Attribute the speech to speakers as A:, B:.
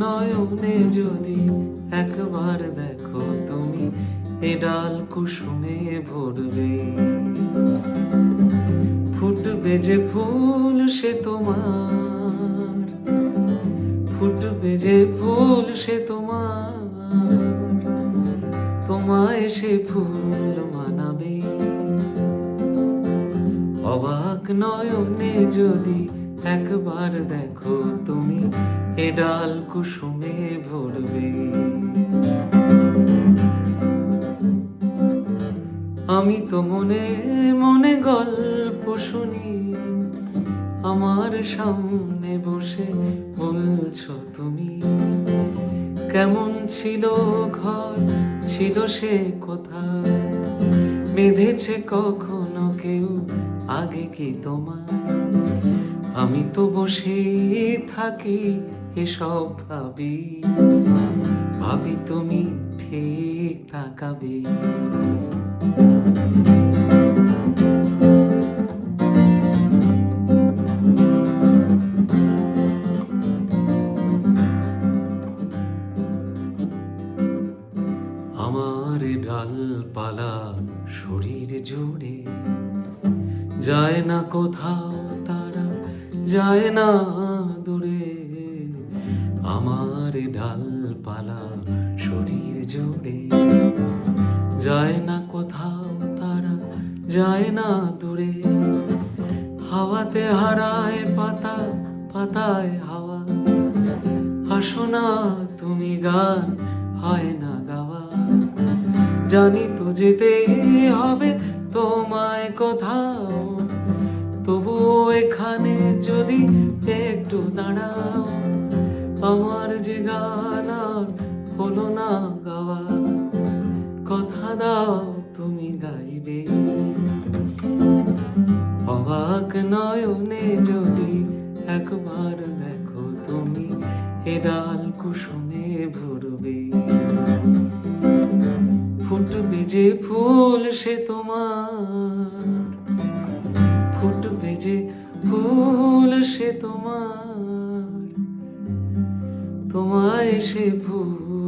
A: নয়নে যদি একবার দেখো তুমি, এ ডাল কুসুমে ভরবে ফুটবে যে ফুল সে তোমার, ফুটবে যে ফুল সে তোমার, তোমায় সে ফুল মানাবে। অবাক নয়নে যদি একবার দেখো তুমি এ ডাল কুসুমে ভরবে। আমি তো মনে মনে গল্প শুনি, আমার সামনে বসে বলছো তুমি, কেমন ছিল ঘর, ছিল সে কোথা বেঁধেছে কখনো কেউ আগে কি তোমার আমি তো বসেই থাকি এসব ভাবি। ভাবি তুমি ঠিক তাকাবে। আমার ডালপালা শরীর জুড়ে। যায় না কোথাও তারা, যায় না আমার ডালপালা শরীর জুড়ে যায় না কোথাও তারা, যায় না দূরে। হাওয়াতে হারায় পাতা, পাতায় হাওয়া। হাসো না তুমি গান, হয় না গাওয়া। জানি তো যেতে হবে তোমায় কোথাও। তবুও এখানে যদি একটু দাঁড়াও। আমার যে গান আর হলো না গাওয়া, কথা দাও তুমি গাইবে। অবাক নয়নে যদি একবার দেখো তুমি, এ ডাল কুসুমে ভরবে। ফুটবে যে ফুল সে তোমার, ফুটবে যে ফুল সে তোমার। তোমায় সে ফুল